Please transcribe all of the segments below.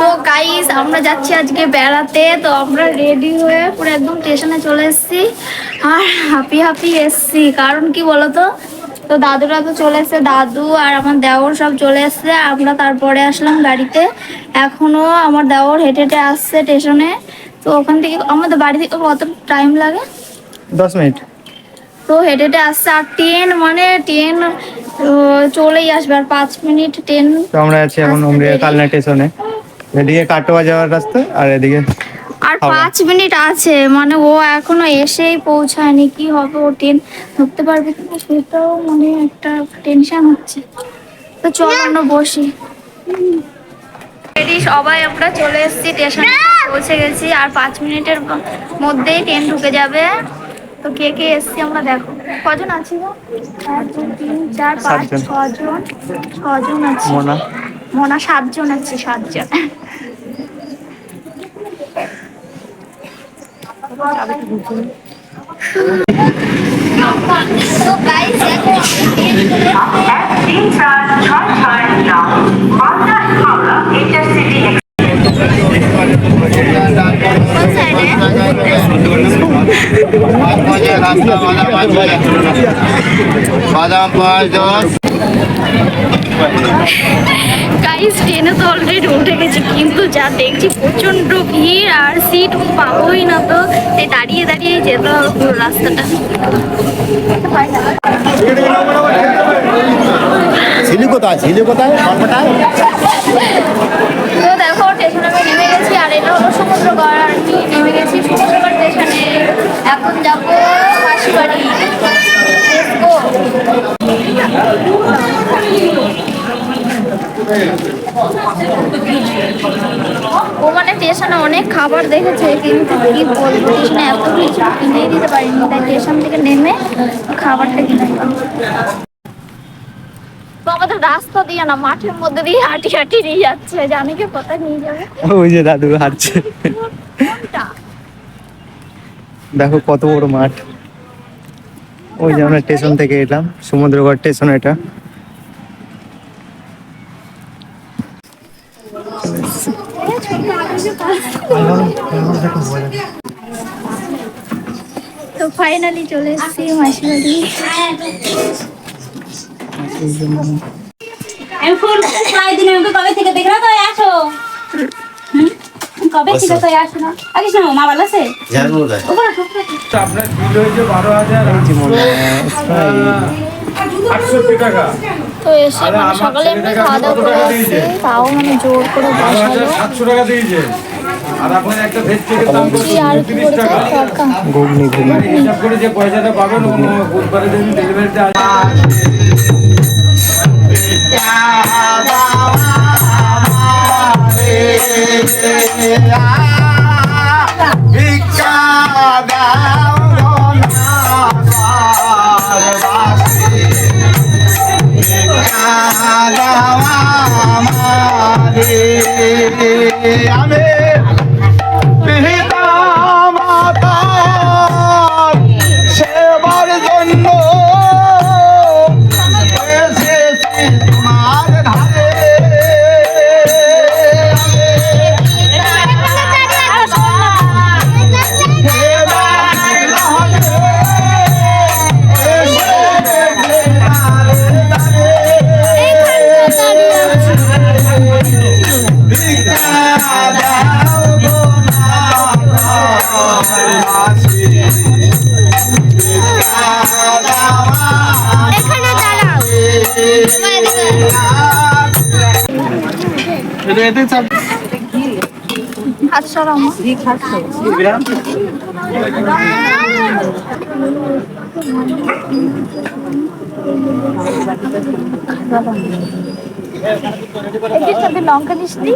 তো গাইস আমরা যাচ্ছি আজকে বেড়াতে। তো আমরা রেডি হয়ে পুরো একদম স্টেশনে চলে এসেছি। আর হাপি হাপি এসছি। কারণ কি বলতো? তো দাদুরা তো চলে এসছে দাদু আর আমার দেওর সব চলে এসছে। আমরা তারপরে আসলাম গাড়িতে। এখনও আমার দেওর হেঁটে হেঁটে আসছে স্টেশনে তো ওখান থেকে আমাদের বাড়ি থেকে কত টাইম লাগে? দশ মিনিট। তো হেঁটে হেঁটে আসছে। আর ট্রেন মানে ট্রেন চলেই আসবে। আর পাঁচ মিনিট ট্রেন আমরা আছি এখন। কালনা স্টেশনে এদিকে কাটোয়া যাওয়ার রাস্তা আর এদিকে আর। পাঁচ মিনিট আছে মানে ও এখনও এসেই পৌঁছায়নি কি হবে ও ট্রেন ধরতে পারবে কিনা সেটাও মানে একটা টেনশন হচ্ছে। তো চল আমরা বসি। সবাই আমরা চলে এসেছি স্টেশনে পৌঁছে গেছি আর পাঁচ মিনিটের মধ্যেই ট্রেন ঢুকে যাবে। তো কে কে এসছি আমরা দেখো। কজন আছি গো? এক দুই তিন চার পাঁচ। ছজন ছজন আছি। মোনা সাতজন আছে সাতজন। বাদাম পাঁচ দশ। গাইস ট্রেনে তো অলরেডি উঠে গেছি কিন্তু যা দেখছি প্রচণ্ড ভিড় আর সিট পাবোই না তো। এই দাঁড়িয়ে দাঁড়িয়ে যেতে হবে পুরো রাস্তাটা। কোথায়? কোথায়? তো দেখো স্টেশনে আমি নেমে গেছি আর এটা হলো সমুদ্রগড় আর কি। নেমে গেছি সমুদ্রগড় স্টেশনে এখন যাব মাসিবাড়ি. ও মানে স্টেশনে অনেক খাবার দেখেছে কিন্তু কি বলব স্টেশনে এত কিছু কিনেই দিতে পারিনি তাই স্টেশন থেকে নেমে খাবারটা কিনে তো আমাদের রাস্তা দিয়ে না মাঠের মধ্যে দিয়ে হাঁটি হাঁটি নিয়ে যাচ্ছে জানি কি কোথায় নিয়ে যাবে? ওই যে দাদু হাঁটছে। দেখো কত বড় মাঠ। ওই যে আমরা স্টেশন থেকে এলাম সমুদ্রগড় স্টেশন এটা। তো ফাইনালি চলে এসেছি মাসি বাড়ি আমি ফোন প্রায় দিন আমাকে কবে থেকে দেখলা তো আসো? কবে থেকে তো আসো না? আগে শোনো মা ভালো আছে? আপনার বিল হয়েছে বারো হাজার আটষট্টি টাকা। তো এসে মানে সকালে এমনি খাওয়া দাওয়া করে আসছি তাও মানে জোর করে হাজার বসালো সাতশো টাকা দিয়েছে আর এখন একটা ভেজ চিকেন দাম করছে আর কি টাকা ঘুগনি ঘুগনি হিসাব করে যে পয়সাটা পাবেন বুধবারে দিন ডেলিভারিতে আসবে দাও আমারে। আমি এটির সাথে লঙ্কা দিস নি?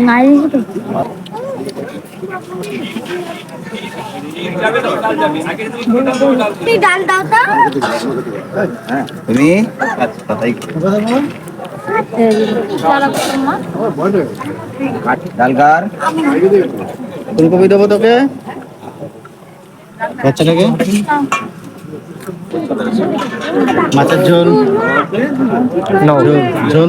নাই ডাল দাও তো। তুমি ডালগার। ফুলকপি দেবো তোকে। বাচ্চাটাকে। মাছের ঝোল। ঝোল ঝোল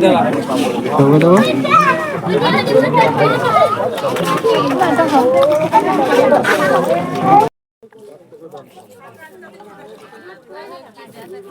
দেবো। দেবো দেবো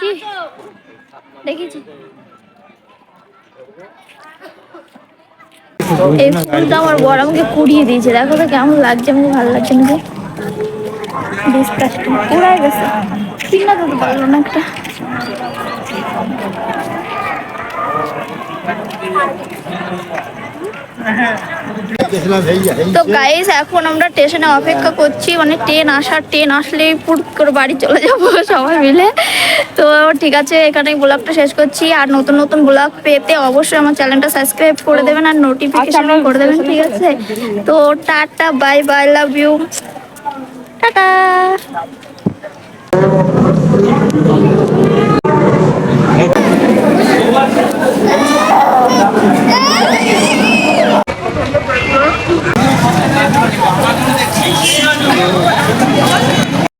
কি? দেখেছি। এই ফুলটা আমার বর আমাকে কুড়িয়ে দিয়েছে। দেখো তো কেমন লাগছে, আমাকে ভালো লাগছে তো না একটা। তো গাইস এখন আমরা স্টেশনে অপেক্ষা করছি। মানে ট্রেন আসার ট্রেন আসলেই পুট করে বাড়ি চলে যাব সবাই মিলে। তো ঠিক আছে এখানে ব্লগটা শেষ করছি। আর নতুন নতুন ব্লগ পেতে অবশ্যই আমার চ্যানেলটা সাবস্ক্রাইব করে দেবেন আর নোটিফিকেশন করে দেবেন ঠিক আছে? তো tata bye bye love you tata.